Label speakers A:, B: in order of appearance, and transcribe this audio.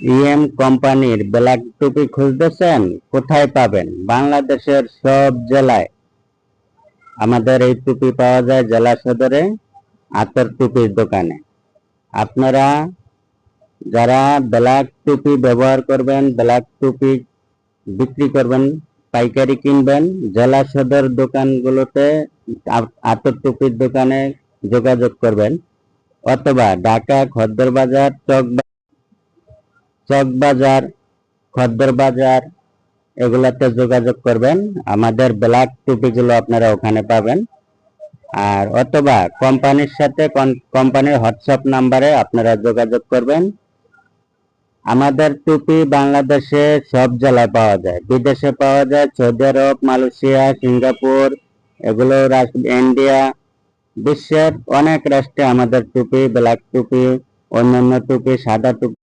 A: EM কোম্পানির black টুপি খুঁজতেছেন, কোথায় পাবেন? বাংলাদেশের সব জেলায়। আমাদের এই টুপি পাওয়া যায় জেলা সদরে, আতর টুপির দোকানে। আপনারা যারা ব্ল্যাক টুপি ব্যবহার করবেন, ব্ল্যাক টুপি বিক্রি করবেন, পাইকারি কিনবেন, জেলা সদর দোকানগুলোতে আতর টুপির দোকানে যোগাযোগ করবেন। অথবা ঢাকা খদ্দর বাজার চক চক বাজার খদ্দর বাজার এগুলাতে যোগাযোগ করবেন। আমাদের ব্ল্যাক টুপিগুলো আপনারা ওখানে পাবেন। আর অথবা কোম্পানির সাথে কোম্পানির হোয়াটসঅ্যাপ নাম্বারে আপনারা যোগাযোগ করবেন। আমাদের টুপি বাংলাদেশে সব জেলায় পাওয়া যায়। বিদেশে পাওয়া যায়, সৌদি আরব, মালয়েশিয়া, সিঙ্গাপুর, এগুলো ইন্ডিয়া, বিশ্বের অনেক রাষ্ট্রে আমাদের টুপি, ব্ল্যাক টুপি, অন্যান্য টুপি, সাদা টুপি